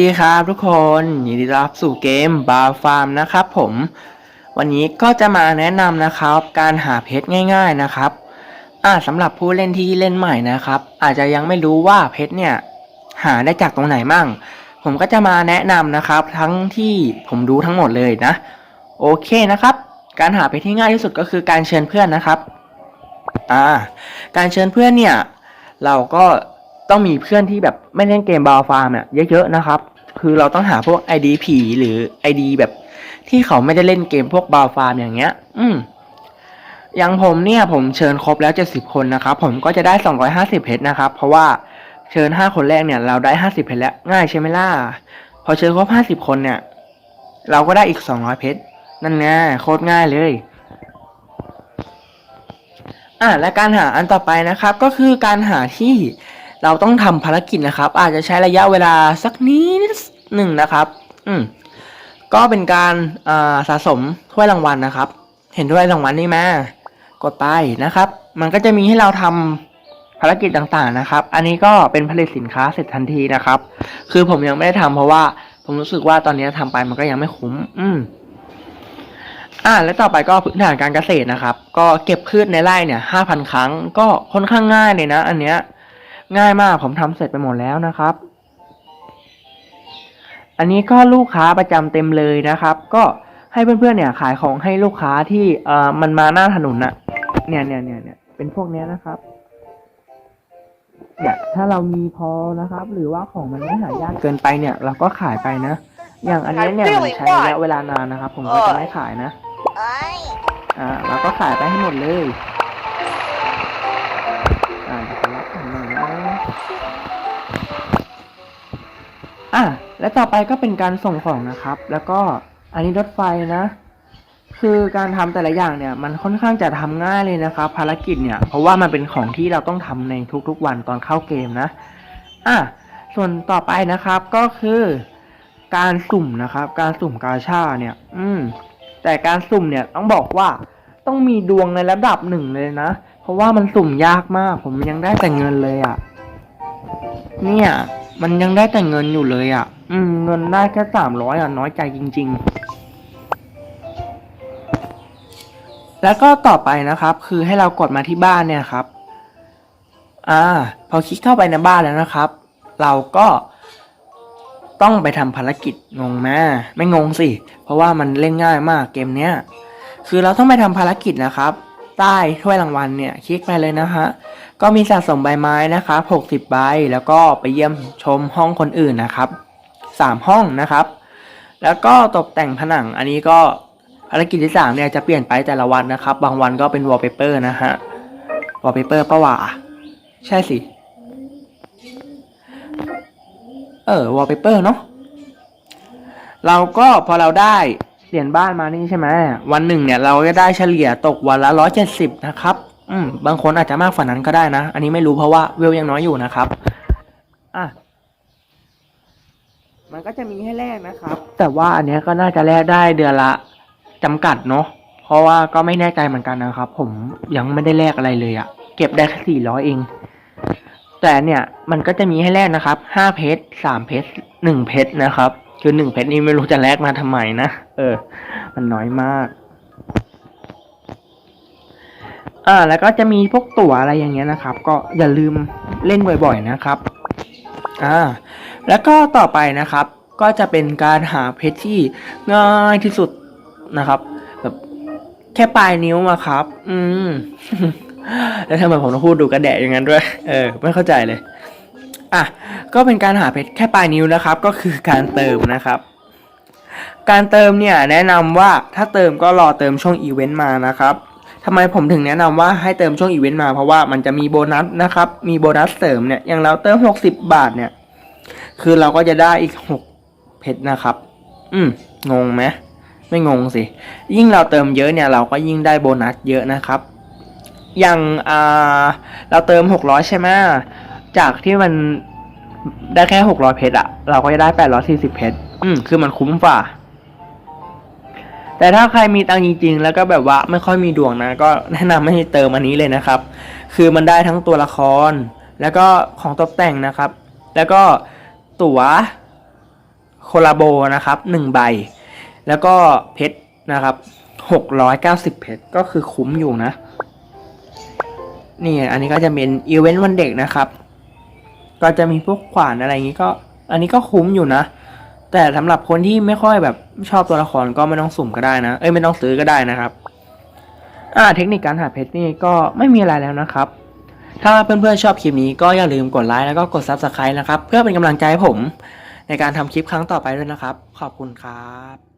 ดีครับทุกคนยินดีต้อนรับสู่เกมบาฟาร์มนะครับผม วันนี้ก็จะมาแนะนำนะครับ การหาเพชรง่าย ๆนะครับอ่าสำหรับผู้เล่นที่เล่นใหม่นะครับ อาจจะยังไม่รู้ว่าเพชรเนี่ยหาได้จากตรงไหนมั่ง ผมก็จะมาแนะนำนะครับ ทั้งที่ผมรู้ทั้งหมดเลยนะ โอเคนะครับ การหาเพชรที่ง่ายที่สุดก็คือการเชิญเพื่อนนะครับอ่าการเชิญเพื่อนเนี่ย เราก็ ต้องมีเพื่อนที่แบบไม่เล่นเกมบาวฟาร์มเนี่ยเยอะๆนะครับ คือเราต้องหาพวก ID ผีหรือ ID แบบที่เขาไม่ได้เล่นเกมพวกบาวฟาร์มอย่างเงี้ย อืมอย่างผมเนี่ยผมเชิญครบแล้ว70คนนะครับ ผมก็จะได้250เพชรนะครับ เพราะว่าเชิญ5คนแรกเนี่ย เราได้50เพชรแล้วง่ายใช่ไหมล่ะ พอเชิญครบ50คนเนี่ย เราก็ได้อีก200เพชรนั่นไงโคตรง่ายเลย อะและการหาอันต่อไปนะครับ ก็คือการหาที่ เราต้องทำภารกิจนะครับ อาจจะใช้ระยะเวลาสักนิดหนึ่งนะครับ อืมก็เป็นการาสะสมถ้วยรางวัลนะครับ เห็นถ้วยรางวัลนี่ไหมกดไปนะครับ มันก็จะมีให้เราทำภารกิจต่างๆนะครับ อันนี้ก็เป็นผลิตสินค้าเสร็จทันทีนะครับ คือผมยังไม่ได้ทำเพราะว่าผมรู้สึกว่าตอนนี้ทำไปมันก็ยังไม่คุ้ม อืมอ่าและต่อไปก็พื้นฐานการเกษตรนะครับ ก็เก็บพืชในไร่เนี่ยห้าพันครั้ง ก็ค่อนข้างง่ายเลยนะ อันเนี้ย ง่ายมากผมทำเสร็จไปหมดแล้วนะครับ อันนี้ก็ลูกค้าประจำเต็มเลยนะครับ ก็ให้เพื่อนๆเนี่ยขายของให้ลูกค้าที่เอ่อมันมาหน้าถนนน่ะเนี่ยเนี่ยเนี่ยเนี่ยเป็นพวกเนี้ยนะครับเนี่ยถ้าเรามีพอนะครับ หรือว่าของมันไม่หายากเกินไปเนี่ย เราก็ขายไปนะ อย่างอันนี้เนี่ยมันใช้ระยะเวลานานนะครับ ผมก็จะไม่ขายนะ อ่าเราก็ขายไปให้หมดเลย อะและต่อไปก็เป็นการส่งของนะครับ แล้วก็อันนี้รถไฟนะ คือการทำแต่ละอย่างเนี่ย มันค่อนข้างจะทำง่ายเลยนะครับ ภารกิจเนี่ย เพราะว่ามันเป็นของที่เราต้องทำในทุกๆวันตอนเข้าเกมนะอะส่วนต่อไปนะครับก็คือการสุ่มนะครับ การสุ่มกาชาเนี่ย อืม แต่การสุ่มเนี่ยต้องบอกว่าต้องมีดวงในระดับหนึ่งเลยนะ เพราะว่ามันสุ่มยากมาก ผมยังได้แต่เงินเลยอะ่ะ เนี่ย มันยังได้แต่เงินอยู่เลยอะ่ะ อืม เงินได้แค่สามร้อยอะ น้อยใจจริง ๆ แล้วก็ต่อไปนะครับ คือให้เรากดมาที่บ้านเนี่ยครับ อ่า พอคลิกเข้าไปในบ้านแล้วนะครับ เราก็ต้องไปทำภารกิจงงไหมไม่งงสิ เพราะว่ามันเล่นง่ายมากเกมเนี้ย คือเราต้องไปทำภารกิจนะครับ ใต้ถ้วยรางวัลเนี่ยคลิกไปเลยนะฮะก็มีสะสมใบไม้นะครับ60 ใบ แล้วก็ไปเยี่ยมชมห้องคนอื่นนะครับ 3 ห้องนะครับ แล้วก็ตกแต่งผนังอันนี้ก็ภารกิจที่3เนี่ยจะเปลี่ยนไปแต่ละวันนะครับ บางวันก็เป็นวอลเปเปอร์นะฮะวอลเปเปอร์ปะวะใช่สิ เออวอลเปเปอร์เนาะเราก็พอเราได้ เหรียญบ้านมานี่ใช่ไหมวันหนึ่งเนี่ยเราจะได้เฉลี่ยตกวันละร้อยเจ็ดสิบนะครับ อืมบางคนอาจจะมากกว่านั้นก็ได้นะ อันนี้ไม่รู้เพราะว่าเวลยังน้อยอยู่นะครับ อะมันก็จะมีให้แลกนะครับ แต่ว่าอันเนี้ยก็น่าจะแลกได้เดือนละจำกัดเนาะเพราะว่าก็ไม่แน่ใจเหมือนกันนะครับ ผมยังไม่ได้แลกอะไรเลยอะเก็บได้แค่สี่ร้อยเอง แต่เนี่ยมันก็จะมีให้แลกนะครับห้าเพชรสามเพชรหนึ่งเพชรนะครับ คือหนึ่งเพชรนี่ไม่รู้จะแลกมาทำไมนะ เออ มันน้อยมาก อ่า แล้วก็จะมีพวกตั๋วอะไรอย่างเงี้ยนะครับ ก็อย่าลืมเล่นบ่อยๆนะครับ อ่า แล้วก็ต่อไปนะครับ ก็จะเป็นการหาเพชรที่ง่ายที่สุดนะครับ แบบแค่ปลายนิ้วมาครับ อืม แล้วทำไมผมต้องพูดดูกระแดะอย่างนั้นด้วย เออ ไม่เข้าใจเลย อะก็เป็นการหาเพชรแค่ปลายนิ้วนะครับ ก็คือการเติมนะครับ การเติมเนี่ยแนะนำว่าถ้าเติมก็รอเติมช่วงอีเวนต์มานะครับทำไมผมถึงแนะนำว่าให้เติมช่วงอีเวนต์มาเพราะว่ามันจะมีโบนัสนะครับ มีโบนัสเสริมเนี่ยอย่างเราเติม 60 บาทเนี่ย คือเราก็จะได้อีก 6 เพชรนะครับ อืมงงไหมไม่งงสิ ยิ่งเราเติมเยอะเนี่ยเราก็ยิ่งได้โบนัสเยอะนะครับ อย่างอ่าเราเติม 600 ใช่ไหมจากที่มัน ได้แค่600เพชรอะเราก็จะได้840เพชรอืมคือมันคุ้มฝ่า แต่ถ้าใครมีตังค์จริง ๆ แล้วก็แบบว่าไม่ค่อยมีดวงนะ ก็แนะนำให้เติมอันนี้เลยนะครับ คือมันได้ทั้งตัวละคร แล้วก็ของตกแต่งนะครับ แล้วก็ตั๋วคอลลาโบนะครับหนึ่งใบ แล้วก็เพชรนะครับหกร้อยเก้าสิบเพชรก็คือคุ้มอยู่นะนี่อันนี้ก็จะเป็นอีเวนต์วันเด็กนะครับ ก็จะมีพวกขวานอะไรอย่างนี้ก็ อันนี้ก็คุ้มอยู่นะ แต่สำหรับคนที่ไม่ค่อยแบบชอบตัวละครก็ไม่ต้องสุ่มก็ได้นะ เอ้ยไม่ต้องซื้อก็ได้นะครับ อ่าเทคนิคการหาเพชรนี่ก็ไม่มีอะไรแล้วนะครับ ถ้าเพื่อนๆชอบคลิปนี้ก็อย่าลืมกดไลค์แล้วก็กด Subscribe นะครับ เพื่อเป็นกำลังใจให้ผม ในการทำคลิปครั้งต่อไปด้วยนะครับ ขอบคุณครับ